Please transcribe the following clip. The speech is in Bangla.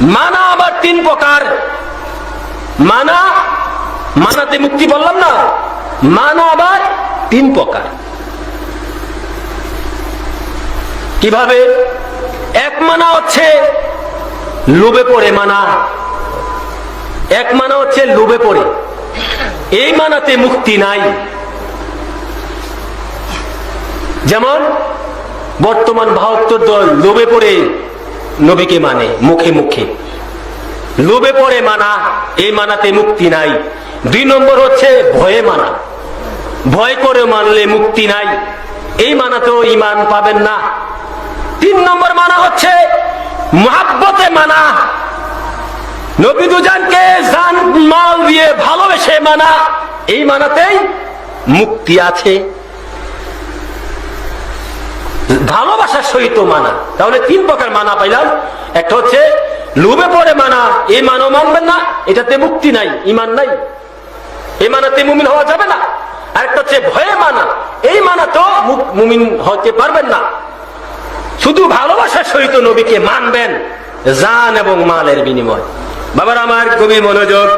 মানা আবার তিন প্রকার। মানা, মানাতে মুক্তি বললাম না। মানা আবার তিন প্রকার। কীভাবে? এক মানা হচ্ছে লোভে পড়ে মানা। এক মানা হচ্ছে লোভে পড়ে। এই মানাতে মুক্তি নাই। যেমন বর্তমান বাহাত্তর দল লোভে পড়ে নবীকে মানে মুখে মুখে। লোভে পড়ে মানা, এই মানাতে মুক্তি নাই। দুই নম্বর হচ্ছে ভয়ে মানা। ভয় করে মানলে মুক্তি নাই। এই মানাতেও ইমান পাবেন না। তিন নম্বর মানা হচ্ছে মহাব্বতে মানা। নবী দুজানকে জান, মাল দিয়ে ভালোবেসে মানা। এই মানাতেই মুক্তি আছে। ভালোবাসার সহিত মানা। তাহলে তিন প্রকার মানা পাইলাম। একটা হচ্ছে, লোভে পড়ে মানা এই মানও মানবেন না, এটাতে মুক্তি নাই ইমান নাই। এই মানাতে মুমিন হওয়া যাবে না। আরেকটা হচ্ছে, ভয়ে মানা, এই মানা তো মুমিন হতে পারবেন না। শুধু ভালোবাসার সহিত নবীকে মানবেন, জান এবং মালের বিনিময়। বাবার আমার গভীর মনোযোগ।